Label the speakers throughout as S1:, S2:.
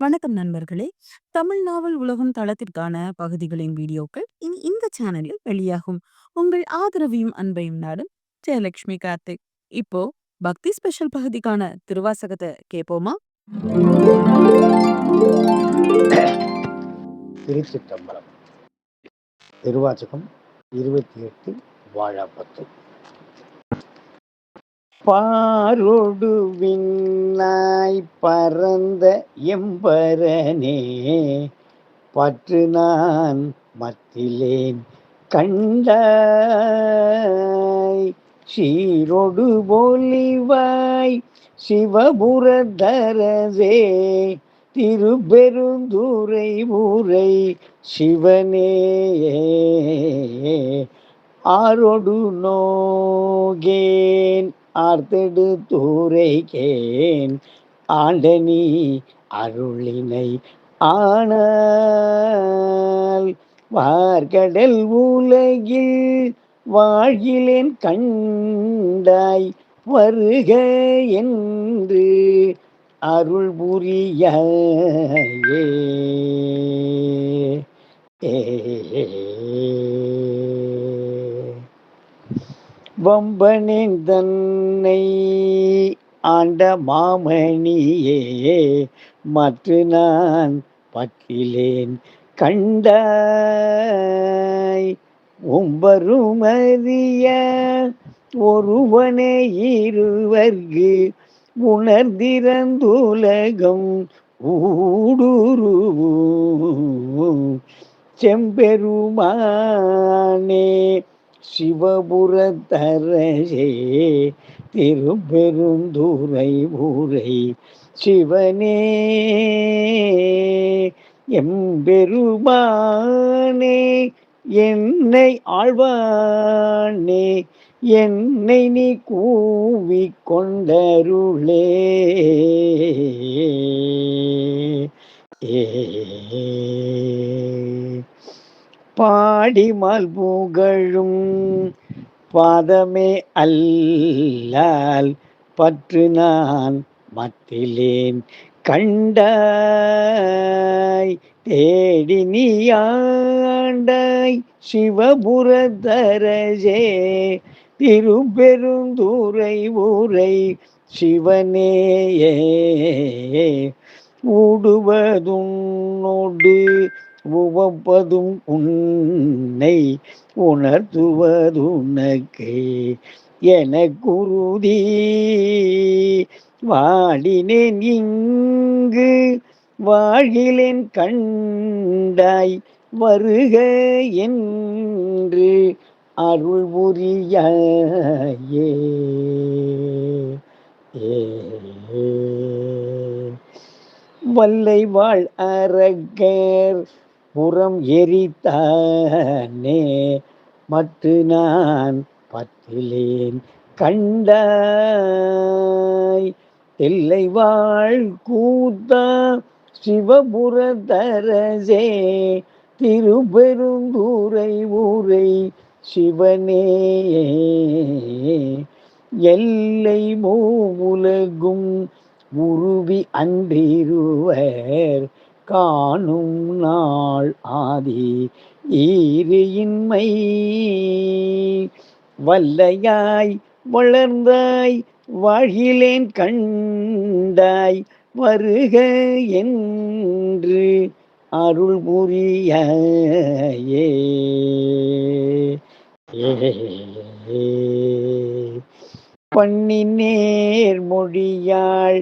S1: வணக்கம் நண்பர்களே! தமிழ் நாவல் உலகம் தளத்திற்கான பகுதிகளின் வீடியோக்கள் இனி இந்த சேனலில் வெளியாகும். உங்கள் ஆதரவையும் அன்பையும் நாடும் ஜெயலட்சுமி கார்த்திக். இப்போ பக்தி ஸ்பெஷல் பகுதிக்கான திருவாசகத்தை கேட்போமா?
S2: திருச்சிற்றம்பலம் திருவாசகம் இருபத்தி எட்டு வாழாப்பத்து பாரொடு விண்ணாய் பறந்த எம்பரனே பற்று நான் மத்திலேன் கண்டாய். சீரொடு பொலிவாய் சிவபுரதரசே திருப்பெருந்துரை ஊரை சிவனே ஆரொடு நோகேன் ஆர்த்தெடு தூரைக்கேன் ஆண்டனி அருளினை ஆனால். வார்கடல் உலகில் வாழ்கிலேன் கண்டாய் வருக என்று அருள் புரிய வம்பனின் தன்னை ஆண்ட மாமணியே மற்ற நான் பற்றிலேன் கண்டாய். உம்பருமறிய ஒருவனே இருவர்கு உணர்ந்திறந்துலகம் ஊடுருவும் செம்பெருமானே சிவபுரத்தரசே திருப்பெருந்துரை ஊரை சிவனே. எம்பெருமானே என்னை ஆழ்வானே என்னை நீ கூவி கொண்டருளே பாடிமால் புகழும். பாதமே அல்லால் பற்று நான் மத்திலேன் கண்டாய். தேடி நீயாண்டாய் சிவபுரதரஜே திருப்பெருந்துரை ஊரை சிவனேயே. ஊடுவதுன்னோடு உவப்பதும் உன்னை உணர்த்துவதுனக்கே என குருதி. வாடினேன் இங்கு வாழ்கிலேன் கண்டாய் வருக என்று அருள் புரியாயே. வல்லை வாழ் அரக்கர் புறம் எரித்தானே மற்ற நான் பத்திலேன் கண்டாய். தில்லை வாழ் கூத்தா சிவபுரதரசே திருப்பெருந்தூரை ஊரை சிவனே. எல்லை மூவுலகும் உருவி அன்றிருவர். காணும் நாள் ஆதி ஈறு இன்மை வல்லையாய் வளர்ந்தாய் வாழிலேன் கண்டாய் வருக என்று அருள் புரிய பண்ணி நேர் மொழியாள்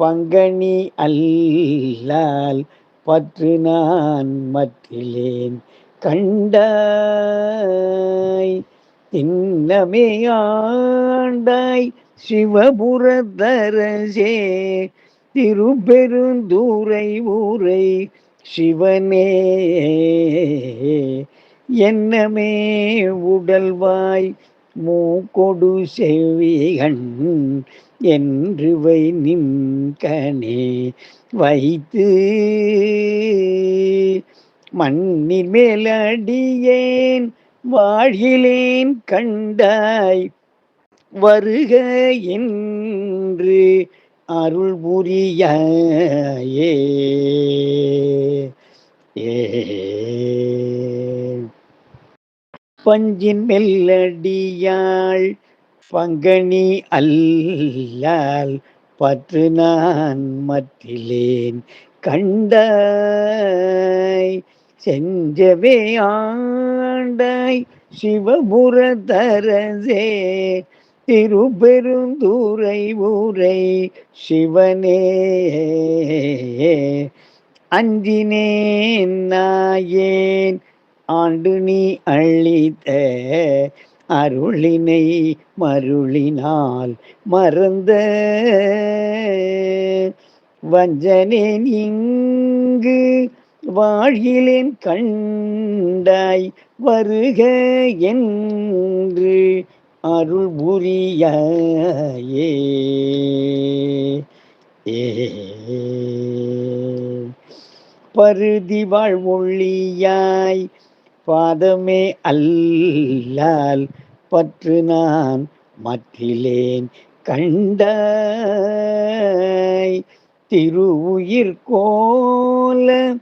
S2: பங்கனி அல்லால் பற்று நான் மற்றிலேன் கண்டாய் தின்னமே ஆண்டாய் சிவபுரதரசே. திருப்பெருந்தூரை ஊரை சிவனே. என்னமே உடல்வாய் மூக்கொடு செவ்விகண் என்று வை நின்கனே வைத்து மண்ணின் மேலடியேன் வாழ்கிலேன் கண்டாய் வருக என்று அருள் புரிய ஏ ஏ பஞ்சின் மெல்லடியாள் பங்கனி அல்லால் பற்று நான் மற்றிலேன். கண்டாய் செஞ்சவே ஆண்டாய் சிவபுர தரசே திருப்பெருந்துரை ஊரை சிவனே. அஞ்சினேன் நாயேன் ஆண்டு நீ அழித்த அருளினை மருளினால் மறந்த. வஞ்சனேன் இங்கு வாழ்கிலேன் கண்டாய் வருக என்று அருள் புரிய பருதி வாழ் ஒளியாய் பாதமே அல்லால் பற்று நான் மற்றிலேன் கண்டாய். திருவுயிர் கோல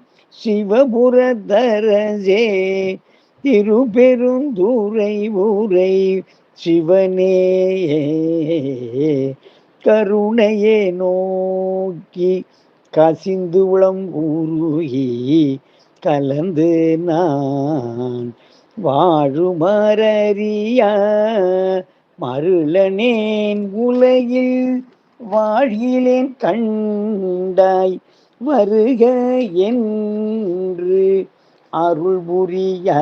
S2: சிவபுரதரசே திருப்பெருந்துரை ஊரை சிவனே. கருணையே நோக்கி கசிந்து உளம் ஊருகி கலந்து நான். வாழுமறியா மருளனேன் உலகில் வாழிலேன் கண்டாய் வருக என்று அருள் புரிய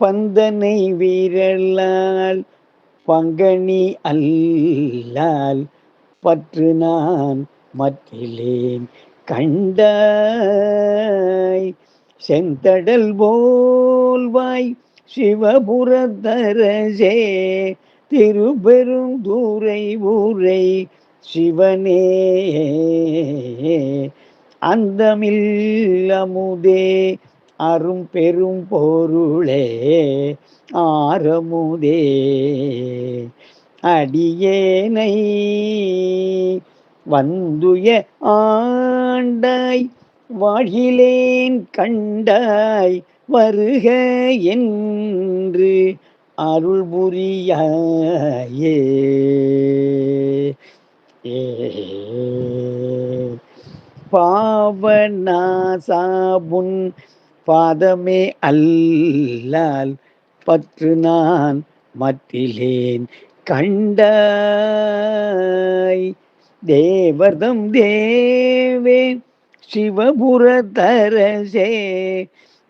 S2: பந்தனை வீரலால் பங்கனி அல்லால் பற்று நான் மற்றிலேன் கண்டாய். செந்தடல் போல்வாய் சிவபுரதரசே தூரை ஊரை சிவனே. அந்தமில் அமுதே அரும் பெரும் பொருளே ஆரமுதே. அடியேனை வந்துய ஆண்டாய் வாழிலேன் கண்டாய் வருக என்று அருள் புரிய ஏ பாவநாசாபுன் பாதமே அல்லால் பற்று நான் மற்றிலேன். கண்டாய். தேவர்தம் தேவே சிவபுரதரசே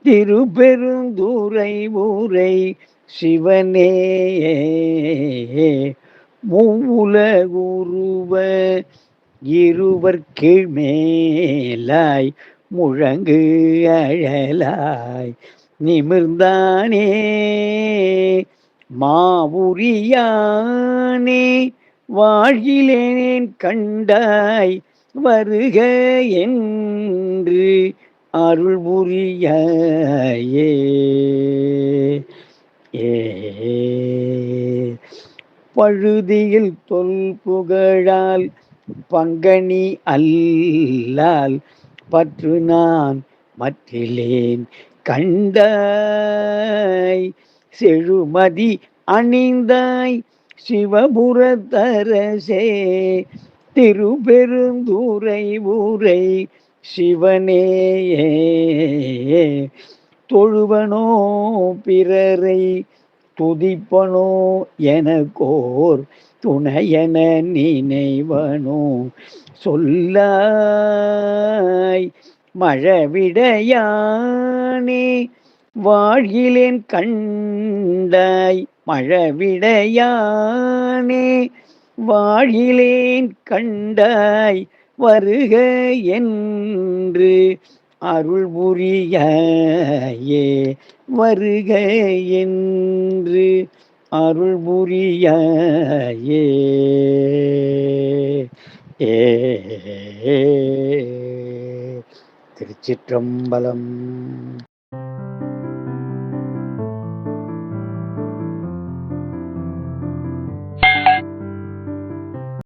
S2: திருப்பெருந்துரை ஊரை சிவனே மூலகுருவ இருவர் கீழ்மேலாய் முழங்கு அழலாய். நிமிர்ந்தானே மாவுரியானே வாழ்கிலேன் கண்டாய் வருக என்று அருள் புரிய பழுதியில் தொல் புகழால் பங்கனி அல்லால் பற்று நான் மற்றிலேன் கண்டாய் செழுமதி அணிந்தாய் சிவபுரத்தரசே. திருப்பெருந்துரை ஊரை சிவனே தொழுவனோ பிறரை துதிப்பனோ எனக்கோர் துணையென நினைவனோ. சொல்லாய் மழவிடையானே வாழ்கிலேன் கண்டாய் மழவிடையானே வாழ்கிலேன் கண்டாய் வருக என்று அருள் புரியே வருக என்று அருள் புரியே ஏ திருச்சிற்றம்பலம்